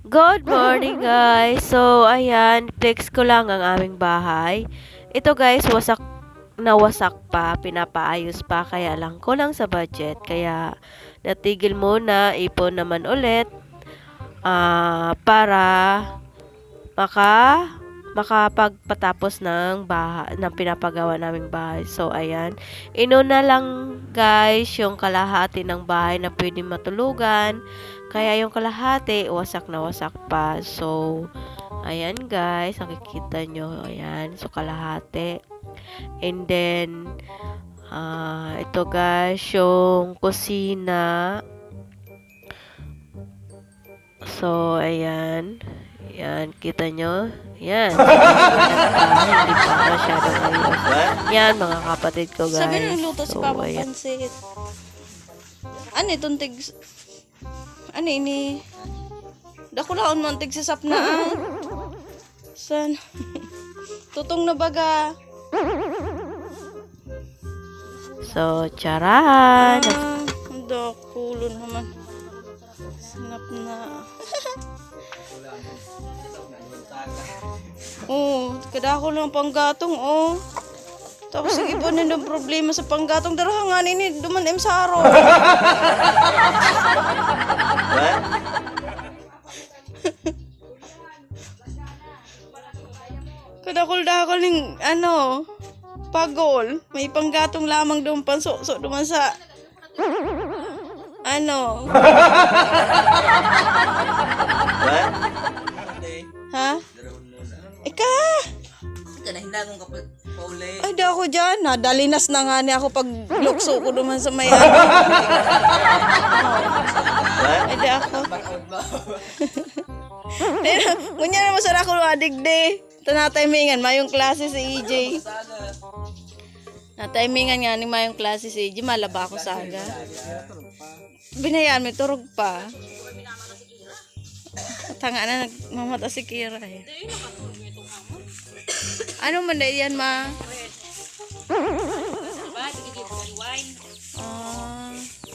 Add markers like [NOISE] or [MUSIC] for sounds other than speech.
Good morning [LAUGHS] guys! So, ayan, flex ko lang ang aming bahay. Ito guys, wasak na wasak pa, pinapaayos pa, kaya lang kulang sa budget. Kaya, natigil muna, ipon naman ulit, ah, para maka makapagpatapos ng bahay, ng pinapagawa naming bahay. So, ayan. Inuna lang, guys, yung kalahati ng bahay na pwede matulugan. Kaya yung kalahati, wasak na wasak pa. So, ayan guys, nakikita nyo. Ayan, so kalahati. And then, ah ito guys, yung kusina. So. Ayan, kita nyo? Ayan. Ah, hindi pa masyadong ayos. [LAUGHS] Yan, mga kapatid ko guys. Sabi ng luto si So, Papa ayan. Pansit. Ano itong tig... Ano ini? Dako laon man tig sa sapnaan. San? [LAUGHS] Tutong na baga. So, charan! Ah, dakulo naman. Sinap na. [LAUGHS] oh, kadako ng panggatong, oh. Tapos sige po na ng problema sa panggatong. Darahangan ini, duman em saro. [LAUGHS] Kadakol-dakol ng ano, pagol. May panggatong lamang doon panso-so duman sa ano. ha? Ika! Ka na hindagon ka pa pauli. Ay, di ako dyan. Nadalinas na nga niya ako pag lukso ko duman sa may ano. Ay, di ako. [LAUGHS] Ngunya naman sa ako adigde. Tanatimingan, mayong klase si EJ. Natimingan nga ni mayong klase si EJ. Malaba ako saga. Binayaan may turog pa. Tanga na nagmamata si Kira eh. Ano man na yan ma?